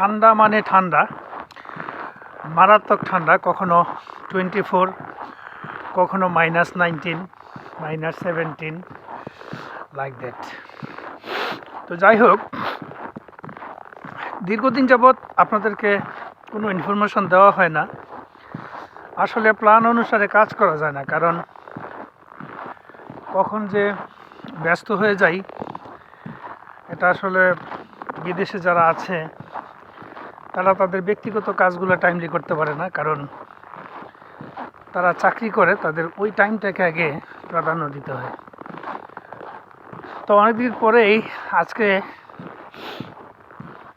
ঠান্ডা মানে ঠান্ডা, মারাত্মক ঠান্ডা, কখনো টোয়েন্টি ফোর কখনো minus nineteen minus seventeen like that তো যাই হোক, দীর্ঘদিন যাবৎ আপনাদেরকে কোনো ইনফরমেশন দেওয়া হয় না। আসলে প্ল্যান অনুসারে কাজ করা যায় না, কারণ কখন যে ব্যস্ত হয়ে যাই, এটা আসলে বিদেশে যারা আছে তারা তাদের ব্যক্তিগত কাজগুলো টাইমলি করতে পারে না, কারণ তারা চাকরি করে, তাদের ওই টাইমটাকে আগে প্রাধান্য দিতে হয়। তো অনেকদিন পরেই আজকে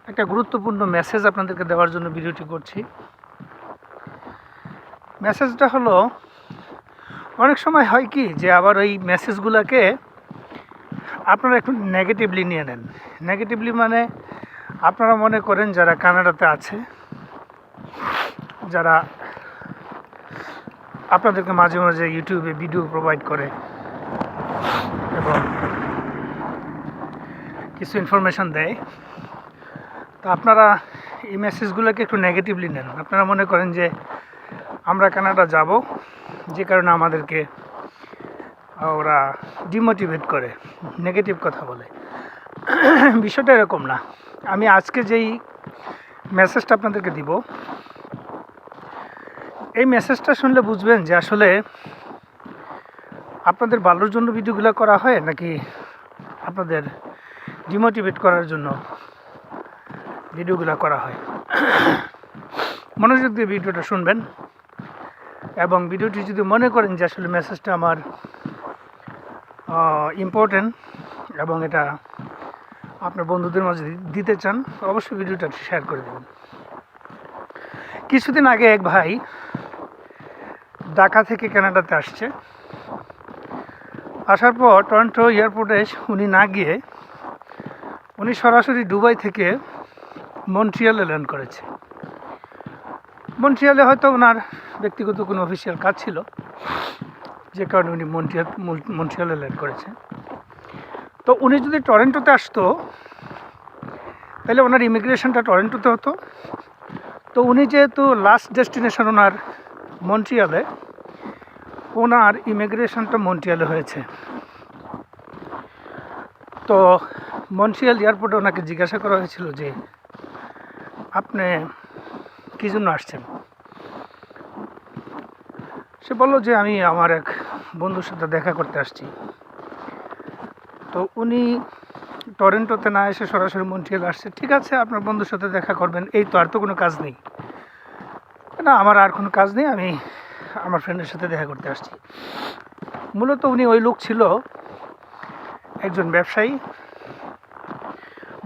একটা গুরুত্বপূর্ণ মেসেজ আপনাদেরকে দেওয়ার জন্য ভিডিওটি করছি। মেসেজটা হলো, অনেক সময় হয় কি যে আবার ওই মেসেজগুলোকে আপনারা একটু নেগেটিভলি নিয়ে নেন। নেগেটিভলি মানে আপনারা মনে করেন যারা কানাডাতে আছে, যারা আপনাদেরকে মাঝে মাঝে ইউটিউবে ভিডিও প্রোভাইড করে এবং কিছু ইনফরমেশন দেয়, তো আপনারা এই মেসেজগুলোকে একটু নেগেটিভলি নেন। আপনারা মনে করেন যে আমরা কানাডা যাব, যে কারণে আমাদেরকে ওরা ডিমোটিভেট করে নেগেটিভ কথা বলে। বিষয়টা এরকম না। আমি আজকে যেই মেসেজটা আপনাদেরকে দিব, এই মেসেজটা শুনলে বুঝবেন যে আসলে আপনাদের ভালোর জন্য ভিডিওগুলো করা হয় নাকি আপনাদের ডিমোটিভেট করার জন্য ভিডিওগুলো করা হয়? মনোযোগ দিয়ে ভিডিওটা শুনবেন এবং ভিডিওটি যদি মনে করেন যে আসলে মেসেজটা আমার ইম্পর্টেন্ট এবং এটা আপনার বন্ধুদের মাঝে দিতে চান, অবশ্যই ভিডিওটা শেয়ার করে দেবেন। কিছুদিন আগে এক ভাই ঢাকা থেকে কানাডাতে আসছে। আসার পর টরন্টো এয়ারপোর্টে উনি না গিয়ে উনি সরাসরি দুবাই থেকে মন্ট্রিয়ালে ল্যান্ড করেছে। মন্ট্রিয়ালে হয়তো ওনার ব্যক্তিগত কোনো অফিসিয়াল কাজ ছিল, যে কারণে উনি মন্ট্রিয়াল মন্ট্রিয়ালে ল্যান্ড করেছে। তো উনি যদি টরেন্টোতে আসতো, তাহলে ওনার ইমিগ্রেশনটা টরেন্টোতে হতো। তো উনি যেহেতু লাস্ট ডেস্টিনেশন ওনার মন্ট্রিয়ালে, ওনার ইমিগ্রেশনটা মন্ট্রিয়ালে হয়েছে। তো মন্ট্রিয়াল এয়ারপোর্টে ওনাকে জিজ্ঞাসা করা হয়েছিল যে, আপনি কী জন্য আসছেন? সে বলল যে, আমি আমার এক বন্ধুর সাথে দেখা করতে আসছি। তো উনি টরেন্টোতে না এসে সরাসরি মন্ট্রিয়াল আসছে। ঠিক আছে, আপনার বন্ধুর সাথে দেখা করবেন। এই তো আর তো কোনো কাজ নেই। না, আমার আর কোনো কাজ নেই, আমি আমার ফ্রেন্ডের সাথে দেখা করতে আসছি। মূলত উনি ওই লোক ছিল একজন ব্যবসায়ী।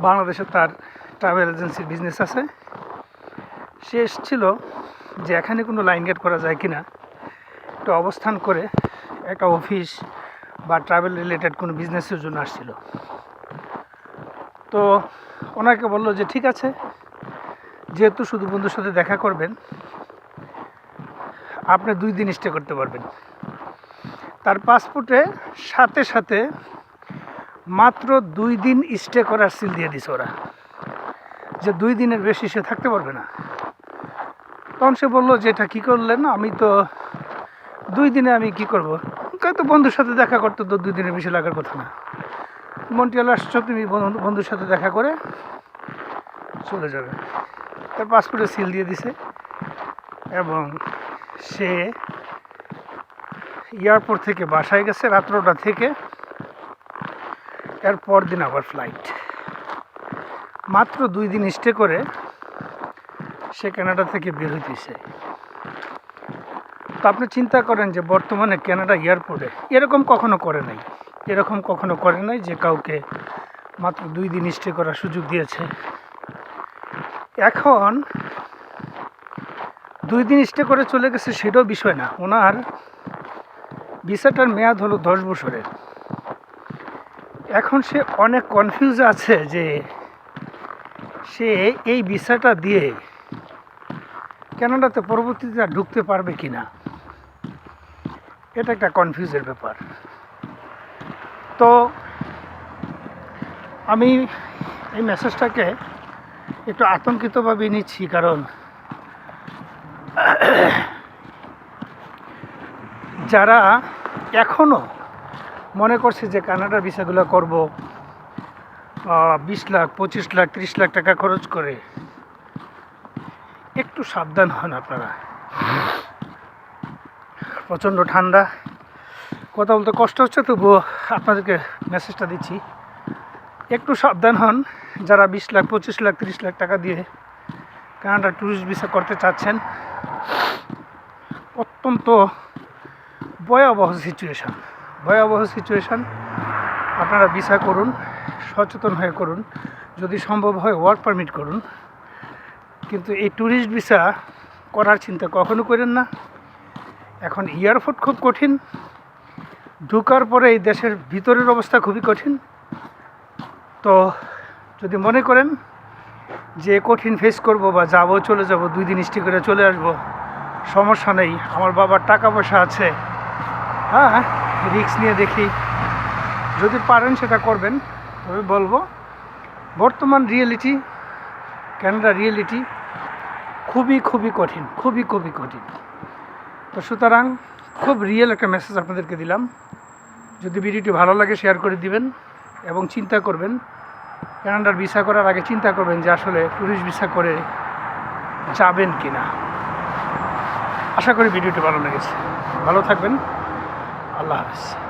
বাংলাদেশে তার ট্রাভেল এজেন্সির বিজনেস আছে। সে এসেছিল যে এখানে কোনো লাইন গেট করা যায় কিনা। একটু অবস্থান করে একটা অফিস বা ট্রাভেল রিলেটেড কোনো বিজনেসের জন্য আসছিল। তো ওনাকে বলল যে, ঠিক আছে, যেহেতু শুধু বন্ধুর সাথে দেখা করবেন, আপনি দুই দিন স্টে করতে পারবেন। তার পাসপোর্টে সাথে সাথে মাত্র দুই দিন স্টে করার সিল দিয়ে দিছে ওরা, যে দুই দিনের বেশি সে থাকতে পারবে না। তখন সে বলল যে, এটা কী করলেন? আমি তো দুই দিনে আমি কি করব? তো বন্ধুর সাথে দেখা করতে তো দুই দিনের বেশি লাগার কথা না। মন্টিয়াল আসছো, তুমি বন্ধু- বন্ধুর সাথে দেখা করে চলে যাবে। তার পাসপোর্টে সিল দিয়ে দিছে। এবং সে এয়ারপোর্ট থেকে বাসায় গেছে রাত্রটা থেকে। এর দিন আবার ফ্লাইট মাত্র দুই দিন স্টে করে সে কানাডা থেকে বের হইতেছে। তো আপনি চিন্তা করেন যে বর্তমানে কানাডা এয়ারপোর্টে এরকম কখনো করে নাই। এরকম কখনো করে নাই যে কাউকে মাত্র দুই দিন স্টে করার সুযোগ দিয়েছে। এখন দুই দিন স্টে করে চলে গেছে সেটাও বিষয় না। ওনার ভিসাটার মেয়াদ হলো দশ বছরের। এখন সে অনেক কনফিউজ আছে যে সে এই ভিসাটা দিয়ে কানাডাতে পরবর্তীতে ঢুকতে পারবে কি না এটা একটা কনফিউজের ব্যাপার। তো আমি এই মেসেজটাকে একটু আতঙ্কিতভাবে নিচ্ছি, কারণ যারা এখনও মনে করছে যে কানাডার ভিসাগুলো করব বিশ লাখ, পঁচিশ লাখ, ত্রিশ লাখ টাকা খরচ করে, একটু সাবধান হন আপনারা। প্রচণ্ড ঠান্ডা। কথা বলতে কষ্ট হচ্ছে, তবুও আপনাদেরকে মেসেজটা দিচ্ছি। একটু সাবধান হন, যারা বিশ লাখ, পঁচিশ লাখ, তিরিশ লাখ টাকা দিয়ে কানাডা ট্যুরিস্ট ভিসা করতে চাচ্ছেন, অত্যন্ত ভয়াবহ সিচুয়েশান ভয়াবহ সিচুয়েশান আপনারা ভিসা করুন, সচেতন হয়ে করুন, যদি সম্ভব হয় ওয়ার্ক পারমিট করুন। কিন্তু এই ট্যুরিস্ট ভিসা করার চিন্তা কখনো করেন না। এখন এয়ারপোর্ট খুব কঠিন। ঢুকার পরে এই দেশের ভিতরের অবস্থা খুবই কঠিন। তো যদি মনে করেন যে কঠিন ফেস করব বা যাব, চলে যাব, দুই দিন স্টে করে চলে আসব, সমস্যা নেই। আমার বাবার টাকা পয়সা আছে। হ্যাঁ রিক্স নিয়ে দেখি। যদি পারেন সেটা করবেন। তবে বলব, বর্তমান রিয়েলিটি ক্যানাডা রিয়েলিটি খুবই খুবই কঠিন, খুবই খুবই কঠিন। তো সুতরাং খুব রিয়েল একটা মেসেজ আপনাদেরকে দিলাম। যদি ভিডিওটি ভালো লাগে শেয়ার করে দিবেন এবং চিন্তা করবেন। কানাডার ভিসা করার আগে চিন্তা করবেন যে আসলে ট্যুরিস্ট ভিসা করে যাবেন কি না আশা করি ভিডিওটি ভালো লেগেছে। ভালো থাকবেন। আল্লাহ হাফিজ।